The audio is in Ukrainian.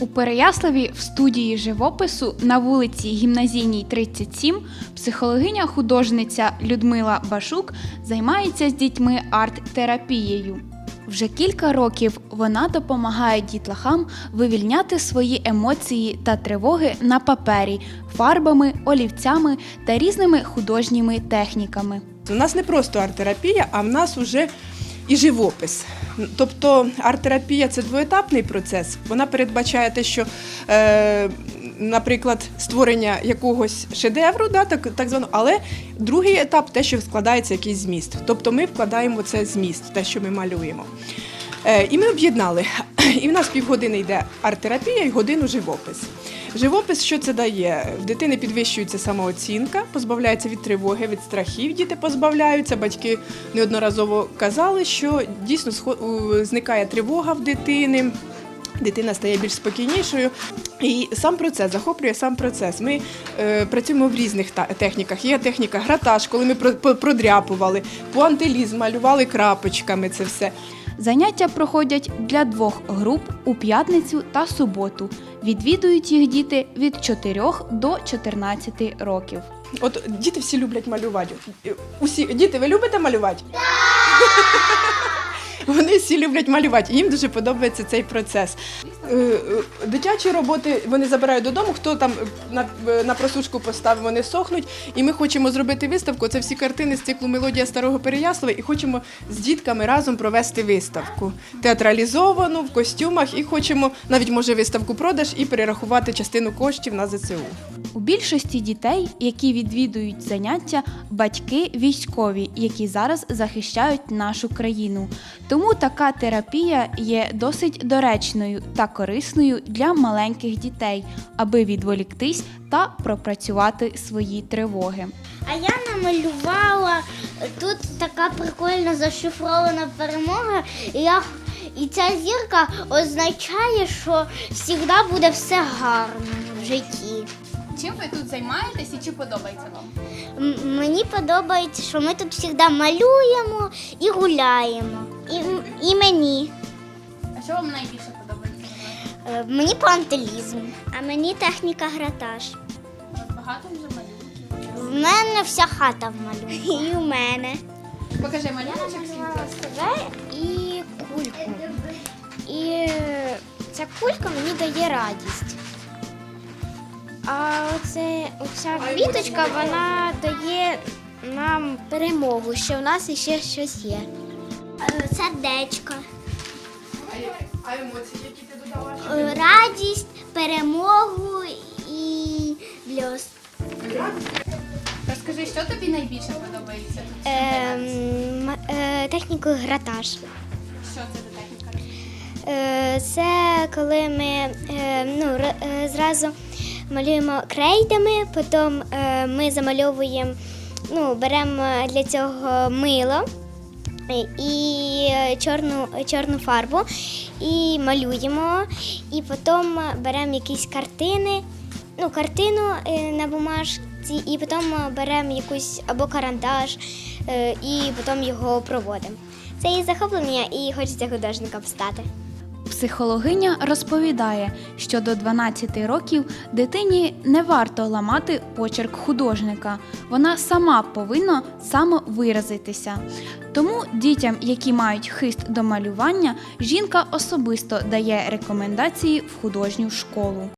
У Переяславі в студії живопису на вулиці Гімназійній 37 психологиня художниця Людмила Башук займається з дітьми арт-терапією. Вже кілька років вона допомагає дітлахам вивільняти свої емоції та тривоги на папері фарбами, олівцями та різними художніми техніками. У нас не просто арт-терапія, а в нас вже і живопис. Тобто арт-терапія це двоетапний процес. Вона передбачає те, що, е, наприклад, створення якогось шедевру, да, так, так звано, але другий етап те, що складається якийсь зміст. Тобто ми вкладаємо це зміст, те, що ми малюємо. Е, і ми об'єднали. І в нас півгодини йде арт-терапія і годину живопис. Живопис, що це дає? В дитини підвищується самооцінка, позбавляється від тривоги, від страхів. Діти позбавляються. Батьки неодноразово казали, що дійсно зникає тривога в дитини. Дитина стає більш спокійнішою, і сам процес захоплює сам процес. Ми е, працюємо в різних та- техніках. Є техніка гратаж, коли ми про- про- продряпували, пуантилізм, малювали крапочками. Це все. Заняття проходять для двох груп у п'ятницю та суботу. Відвідують їх діти від 4 до 14 років. От діти всі люблять малювати. Усі діти, ви любите малювати? Вони всі люблять малювати. Їм дуже подобається цей процес. Е, е, Дитячі роботи вони забирають додому. Хто там на, на просушку поставив, вони сохнуть. І ми хочемо зробити виставку. Це всі картини з циклу Мелодія старого Переяслава. І хочемо з дітками разом провести виставку театралізовану в костюмах. І хочемо навіть може виставку продаж і перерахувати частину коштів на ЗСУ. У більшості дітей, які відвідують заняття, батьки військові, які зараз захищають нашу країну. Тому така терапія є досить доречною та корисною для маленьких дітей, аби відволіктись та пропрацювати свої тривоги. А я намалювала тут така прикольно зашифрована перемога. І, я, і ця зірка означає, що завжди буде все гарно в житті. Чим ви тут займаєтесь і чи подобається вам? М- мені подобається, що ми тут завжди малюємо і гуляємо. І, і мені. А що вам найбільше подобається? Е, Мені пантелізм, а мені техніка гратаж. Багато вже малюнків. В мене вся хата в малюнку. І у мене. Покажи малюночок Себе і кульку. І ця кулька мені дає радість. А оце, оця квіточка, вона дає нам перемогу, що в нас ще щось є. Сердечко. А емоції, які ти додала? Е, Радість, перемогу і бльост. Розкажи, що тобі найбільше подобається? Ем, е, техніку гратаж. Що це за техніка? Е, Це коли ми е, ну, р- е, зразу малюємо крейдами, потім е, ми замальовуємо, ну, беремо для цього мило і е, чорну, чорну фарбу і малюємо, і потім беремо якісь картини, ну, картину е, на бумажці, і потім беремо якусь або карандаш, е, і потім його проводимо. Це і захоплення, і хочеться художником стати. Психологиня розповідає, що до 12 років дитині не варто ламати почерк художника. Вона сама повинна самовиразитися. Тому дітям, які мають хист до малювання, жінка особисто дає рекомендації в художню школу.